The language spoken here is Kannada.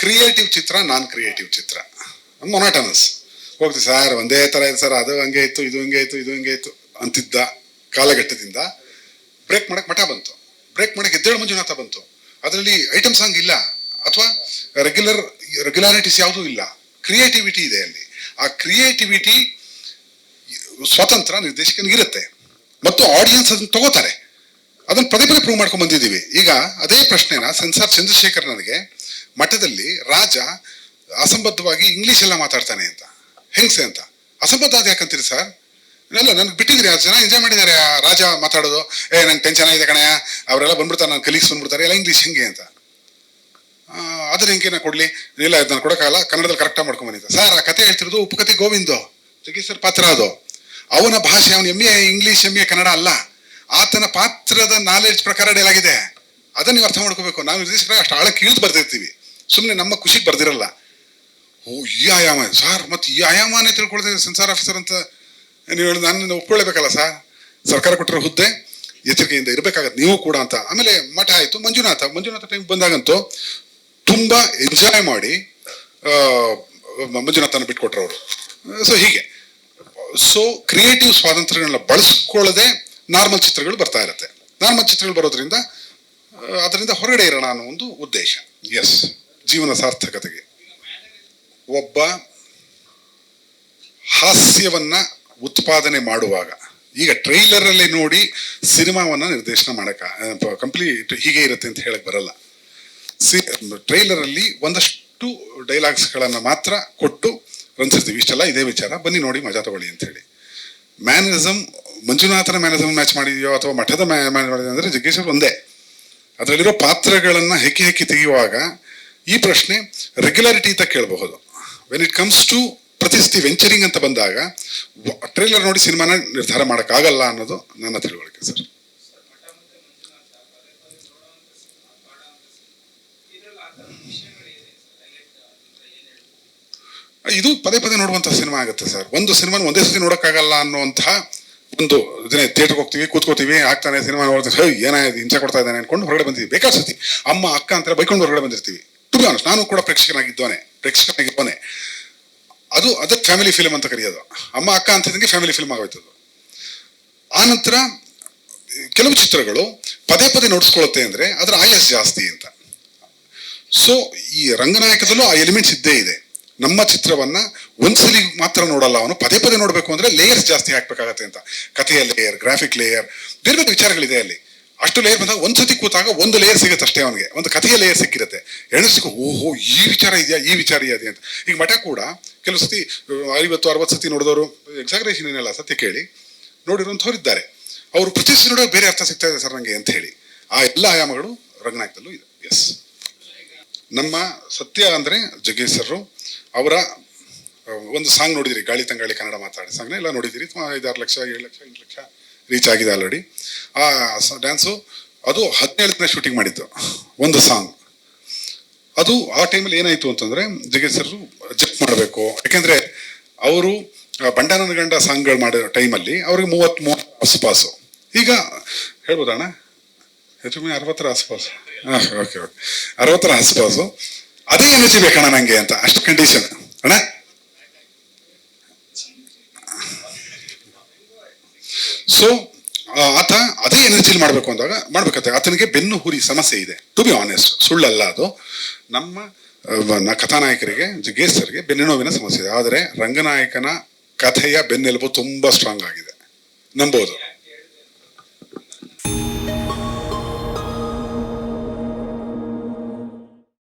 ಕ್ರಿಯೇಟಿವ್ ಚಿತ್ರ ನಾನ್ ಕ್ರಿಯೇಟಿವ್ ಚಿತ್ರ. ಮೊನಾಟನಸ್ ಹೋಗ್ತೀವಿ ಸರ್, ಒಂದೇ ತರ ಇದೆ ಸರ್, ಅದು ಹಂಗೆ ಇತ್ತು, ಇದು ಹಂಗೆ ಇತ್ತು, ಇದು ಹಂಗೆ ಇತ್ತು ಅಂತಿದ್ದ ಕಾಲಘಟ್ಟದಿಂದ ಬ್ರೇಕ್ ಮಾಡಕ್ ಮಠ ಬಂತು. ಬ್ರೇಕ್ ಮಾಡಕ್ ಎದ್ದೇಳು ಮಂಜುನಾಥ ಬಂತು. ಅದರಲ್ಲಿ ಐಟಮ್ ಸಾಂಗ್ ಇಲ್ಲ. ಅಥವಾ ರೆಗ್ಯುಲರ್ ರೆಗ್ಯುಲಾರಿಟೀಸ್ ಯಾವುದೂ ಇಲ್ಲ. ಕ್ರಿಯೇಟಿವಿಟಿ ಇದೆ ಅಲ್ಲಿ. ಆ ಕ್ರಿಯೇಟಿವಿಟಿ ಸ್ವತಂತ್ರ ನಿರ್ದೇಶಕನಿಗಿರುತ್ತೆ. ಮತ್ತು ಆಡಿಯನ್ಸ್ ಅದನ್ನ ತಗೋತಾರೆ. ಅದನ್ನ ಪದೇ ಪದೇ ಪ್ರೂವ್ ಮಾಡ್ಕೊಂಡು ಬಂದಿದ್ದೀವಿ. ಈಗ ಅದೇ ಪ್ರಶ್ನೆನ ಸೆನ್ಸಾರ್ ಚಂದ್ರಶೇಖರ್ ನನಗೆ ಮಠದಲ್ಲಿ ರಾಜ ಅಸಂಬದ್ಧವಾಗಿ ಇಂಗ್ಲಿಷ್ ಎಲ್ಲ ಮಾತಾಡ್ತಾನೆ ಅಂತ. ಹೆಂಗ್ಸೆ ಅಂತ? ಅಸಂಬದ್ಧ ಅದು ಯಾಕಂತೀರಿ ಸರ್ ಇಲ್ಲ ನನ್ಗೆ ಬಿಟ್ಟಿದ್ರಿ ಅದು ಜನ ಎಂಜಾಯ್ ಮಾಡಿದ್ದಾರೆ, ಆ ರಾಜ ಮಾತಾಡೋದು. ಏ, ನಂಗೆ ಟೆನ್ಷನ್ ಆಗಿದೆ ಕಣಯ್ಯ ಅವರೆಲ್ಲ ಬಂದ್ಬಿಡ್ತಾರೆ ನನ್ನ ಕಲೀಗ್ಸ್ ಬಂದ್ಬಿಡ್ತಾರೆ, ಎಲ್ಲ ಇಂಗ್ಲೀಷ್ ಹೆಂಗೆ ಅಂತ. ಆದ್ರೆ ಹೆಂಗೆ ನಾ ಕೊಡ್ಲಿ? ಇಲ್ಲ ನಾನು ಕೊಡೋಕ್ಕಾಗಲ್ಲ, ಕನ್ನಡದಲ್ಲಿ ಕರೆಕ್ಟಾಗಿ ಮಾಡ್ಕೊಂಡ್ ಬಂದಿದ್ದೆ. ಸರ್ ಆ ಕತೆ ಹೇಳ್ತಿರೋದು ಉಪಕತೆ ಗೋವಿಂದು ಜಗೀಶ್ವರ್ ಪಾತ್ರ ಅದು. ಅವನ ಭಾಷೆ, ಅವನ M A English M Kannada ಅಲ್ಲ. ಆತನ ಪಾತ್ರದ ನಾಲೆಡ್ಜ್ ಪ್ರಕಾರ ಆಗಿದೆ ಅದನ್ನ ನೀವು ಅರ್ಥ ಮಾಡ್ಕೋಬೇಕು. ನಾವು ನಿರ್ದೇಶಕರ ಅಷ್ಟು ಆಳಕ್ಕೆ ಇಳಿದು ಬರ್ದಿರ್ತೀವಿ. ಸುಮ್ಮನೆ ನಮ್ಮ ಖುಷಿಗೆ ಬರ್ದಿರಲ್ಲ. ಓ, ಈ ಆಯಾಮ. ಸರ್, ಮತ್ತೆ ಈ ಆಯಾಮನೇ ತಿಳ್ಕೊಳ್ತೇವೆ ಸೆನ್ಸಾರ್ ಆಫೀಸರ್ ಅಂತ ನೀವು ಹೇಳಿ ನಾನು ಒಪ್ಕೊಳ್ಳೇಬೇಕಲ್ಲ ಸರ್? ಸರ್ಕಾರ ಕೊಟ್ಟಿರೋ ಹುದ್ದೆ ಎಚ್ಚರಿಕೆಯಿಂದ ಇರಬೇಕಾಗತ್ತೆ. ನೀವು ಕೂಡ ಅಂತ. ಆಮೇಲೆ ಮಠ ಆಯಿತು. ಮಂಜುನಾಥ. ಮಂಜುನಾಥ ಟೈಮ್ ಬಂದಾಗಂತೂ ತುಂಬ ಎಂಜಾಯ್ ಮಾಡಿ ಮಂಜುನಾಥನ ಬಿಟ್ಕೊಟ್ರು ಅವರು ಸೊ ಹೀಗೆ. ಸೊ ಕ್ರಿಯೇಟಿವ್ ಸ್ವಾತಂತ್ರ್ಯಗಳನ್ನ ಬಳಸ್ಕೊಳ್ಳದೆ ನಾರ್ಮಲ್ ಚಿತ್ರಗಳು ಬರ್ತಾ ಇರುತ್ತೆ. ನಾರ್ಮಲ್ ಚಿತ್ರಗಳು ಬರೋದ್ರಿಂದ ಅದರಿಂದ ಹೊರಗಡೆ ಇರೋಣ ಅನ್ನೋ ಒಂದು ಉದ್ದೇಶ. ಎಸ್ ಜೀವನ ಸಾರ್ಥಕತೆಗೆ. ಒಬ್ಬ ಹಾಸ್ಯವನ್ನ ಉತ್ಪಾದನೆ ಮಾಡುವಾಗ, ಈಗ ಟ್ರೈಲರ್ ಅಲ್ಲಿ ನೋಡಿ ಸಿನಿಮಾವನ್ನ ನಿರ್ದೇಶನ ಮಾಡಕ ಕಂಪ್ಲೀಟ್ ಹೀಗೆ ಇರುತ್ತೆ ಅಂತ ಹೇಳಕ್ ಬರಲ್ಲ. ಟ್ರೈಲರ್ ಅಲ್ಲಿ ಒಂದಷ್ಟು ಡೈಲಾಗ್ಸ್ ಗಳನ್ನ ಮಾತ್ರ ಕೊಟ್ಟು ರಂಜಿಸ್ತೀವಿ. ಇಷ್ಟೆಲ್ಲ ಇದೇ ವಿಚಾರ. ಬನ್ನಿ ನೋಡಿ, ಮಜಾ ತಗೊಳ್ಳಿ ಅಂತ ಹೇಳಿ. ಮ್ಯಾನರಿಸಮ್ ಮಂಜುನಾಥನ ಮ್ಯಾನರಿಸಮ್ ಮ್ಯಾಚ್ ಮಾಡಿದೆಯೋ ಅಥವಾ ಮಠದ ಮ್ಯಾಚ್ ಮಾಡಿದೆ ಅಂದ್ರೆ ಜಗ್ಗೇಶ್ವರ್ ಒಂದೇ. ಅದರಲ್ಲಿರೋ ಪಾತ್ರಗಳನ್ನು ಹೆಕ್ಕಿ ಹೆಕ್ಕಿ ತೆಗೆಯುವಾಗ ಈ ಪ್ರಶ್ನೆ ರೆಗ್ಯುಲಾರಿಟಿ ಅಂತ ಕೇಳಬಹುದು. ವೆನ್ ಇಟ್ ಕಮ್ಸ್ ಟು ಪ್ರತಿಷ್ಠಿ ವೆಂಚರಿಂಗ್ ಅಂತ ಬಂದಾಗ ಟ್ರೇಲರ್ ನೋಡಿ ಸಿನಿಮಾನ ನಿರ್ಧಾರ ಮಾಡೋಕ್ಕಾಗಲ್ಲ ಅನ್ನೋದು ನನ್ನ ತಿಳುವಳಿಕೆ ಸರ್. ಇದು ಪದೇ ಪದೇ ನೋಡುವಂತ ಸಿನಿಮಾ ಆಗುತ್ತೆ ಸರ್. ಒಂದು ಸಿನಿಮಾನ ಒಂದೇ ಸತಿ ನೋಡೋಕ್ಕಾಗಲ್ಲ ಅನ್ನುವಂತಹ ಒಂದು ಇದನ್ನೇ ಥಿಯೇಟರ್ಗೆ ಹೋಗ್ತೀವಿ, ಕೂತ್ಕೋತೀವಿ, ಆಗ್ತಾನೆ ಸಿನಿಮಾ ನೋಡ್ತೀವಿ, ಹೇ, ಏನಾಯ್ತು, ಹಿಂಸೆ ಕೊಡ್ತಾ ಇದ್ದಾನೆ ಅನ್ಕೊಂಡು ಹೊರಗಡೆ ಬಂದಿದ್ದೀವಿ ಬೇಕಾದ ಸತಿ ಅಮ್ಮ, ಅಕ್ಕ ಅಂತ ಬೈಕೊಂಡು ಹೊರಗಡೆ ಬಂದಿರ್ತೀವಿ. ಟು ಬಿ ನಾನು ಕೂಡ ಪ್ರೇಕ್ಷಕನಾಗಿದ್ದೋನೆ ಪ್ರೇಕ್ಷಕನಾಗಿದ್ದೋನೆ ಅದು, ಅದೇ ಫ್ಯಾಮಿಲಿ ಫಿಲ್ಮ್ ಅಂತ ಕರೆಯೋದು. ಅಮ್ಮ, ಅಕ್ಕ ಅಂತಿದ್ದಂಗೆ ಫ್ಯಾಮಿಲಿ ಫಿಲ್ಮ್ ಆಗೋಯ್ತು ಅದು. ಆ ನಂತರ ಕೆಲವು ಚಿತ್ರಗಳು ಪದೇ ಪದೇ ನೋಡಿಸ್ಕೊಳ್ಳುತ್ತೆ ಅಂದರೆ ಅದರ ಆಯಸ್ ಜಾಸ್ತಿ ಅಂತ. ಸೊ ಈ ರಂಗನಾಯಕದಲ್ಲೂ ಆ ಎಲಿಮೆಂಟ್ಸ್ ಇದ್ದೇ ಇದೆ. ನಮ್ಮ ಚಿತ್ರವನ್ನ ಒಂದ್ಸಲಿ ಮಾತ್ರ ನೋಡಲ್ಲ ಅವನು. ಪದೇ ಪದೇ ನೋಡಬೇಕು ಅಂದ್ರೆ ಲೇಯರ್ಸ್ ಜಾಸ್ತಿ ಹಾಕ್ಬೇಕಾಗತ್ತೆ ಅಂತ. ಕಥೆಯ ಲೇಯರ್ ಗ್ರಾಫಿಕ್ ಲೇಯರ್ ಬೇರೆ ಬೇರೆ ವಿಚಾರಗಳಿದೆ ಅಲ್ಲಿ. ಅಷ್ಟು ಲೇಯರ್ ಬಂದಾಗ ಒಂದ್ಸತಿ ಕೂತಾಗ ಒಂದು ಲೇಯರ್ ಸಿಗುತ್ತೆ ಅಷ್ಟೇ ಅವನಿಗೆ. ಒಂದು ಕಥೆಯ ಲೇಯರ್ ಸಿಕ್ಕಿರುತ್ತೆ. ಎರಡು ಓಹೋ, ಈ ವಿಚಾರ ಇದೆಯಾ, ಈ ವಿಚಾರ ಇದೆಯಾ ಅಂತ. ಈಗ ಮಠ ಕೂಡ ಕೆಲವು ಸತಿ, ಐವತ್ತು, ಅರವತ್ತು ಸತಿ ನೋಡಿದವರು ಎಕ್ಸಾಗ್ರೇಷನ್ ಏನಿಲ್ಲ, ಸತ್ಯ ಕೇಳಿ ನೋಡಿರುವಂಥವ್ರು ಇದ್ದಾರೆ. ಅವರು ಸತಿ ನೋಡೋ ಬೇರೆ ಅರ್ಥ ಸಿಗ್ತಾ ಇದೆ ಸರ್ ನಂಗೆ ಅಂತ ಹೇಳಿ. ಆ ಎಲ್ಲ ಆಯಾಮಗಳು ರಂಗನಾಯಕದಲ್ಲೂ ಇದೆ ಎಸ್ ನಮ್ಮ ಸತ್ಯ ಅಂದ್ರೆ ಜಗ್ಗೇಶ್ ಸರ್ ಅವರ ಒಂದು ಸಾಂಗ್ ನೋಡಿದಿರಿ, ಗಾಳಿ ತಂಗಾಳಿ ಕನ್ನಡ ಮಾತಾಡಿ ಸಾಂಗ್ನ? ಎಲ್ಲ ನೋಡಿದಿರಿ ಐದಾರು ಲಕ್ಷ, ಏಳು ಲಕ್ಷ, ಎಂಟು ಲಕ್ಷ ರೀಚ್ ಆಗಿದೆ ಆಲ್ರೆಡಿ ಆ ಡ್ಯಾನ್ಸು ಅದು ಹದಿನೇಳು ದಿನ ಶೂಟಿಂಗ್ ಮಾಡಿದ್ದು, ಒಂದು ಸಾಂಗ್ ಅದು ಆ ಟೈಮಲ್ಲಿ ಏನಾಯಿತು ಅಂತಂದ್ರೆ, ಜಗೇಶ್ ಚೆಕ್ ಮಾಡಬೇಕು. ಯಾಕೆಂದ್ರೆ ಅವರು ಬಂಡಾನನ ಗಂಡ ಸಾಂಗ್ಗಳು ಮಾಡೋ ಟೈಮಲ್ಲಿ ಅವ್ರಿಗೆ ಮೂವತ್ತು ಮೂವತ್ತು ಆಸುಪಾಸು. ಈಗ ಹೇಳ್ಬೋದಣ್ಣ? ಹೆಚ್ಚು ಕಮ್ಮಿ ಅರವತ್ತರ ಆಸುಪಾಸು. ಹಾಂ ಓಕೆ ಓಕೆ ಅರವತ್ತರ ಆಸುಪಾಸು. ಅದೇ ಎನರ್ಜಿ ಬೇಕಣ್ಣ ನಂಗೆ ಅಂತ, ಅಷ್ಟು ಕಂಡೀಷನ್ ಸೊ ಆತ ಅದೇ ಎನರ್ಜಿಲಿ ಮಾಡಬೇಕು ಅಂದಾಗ ಮಾಡ್ಬೇಕಾಗ್ತದೆ. ಆತನಿಗೆ ಬೆನ್ನು ಹುರಿ ಸಮಸ್ಯೆ ಇದೆ. ಟು ಬಿ ಆನೆಸ್ಟ್ ಸುಳ್ಳಲ್ಲ ಅದು. ನಮ್ಮ ಕಥಾನಾಯಕರಿಗೆ ಜಗ್ಗೇಶ್ ಸರ್ಗೆ ಬೆನ್ನು ನೋವಿನ ಸಮಸ್ಯೆ ಇದೆ. ಆದರೆ ರಂಗನಾಯಕನ ಕಥೆಯ ಬೆನ್ನೆಲುಬು ತುಂಬಾ ಸ್ಟ್ರಾಂಗ್ ಆಗಿದೆ. ನಂಬೋದು.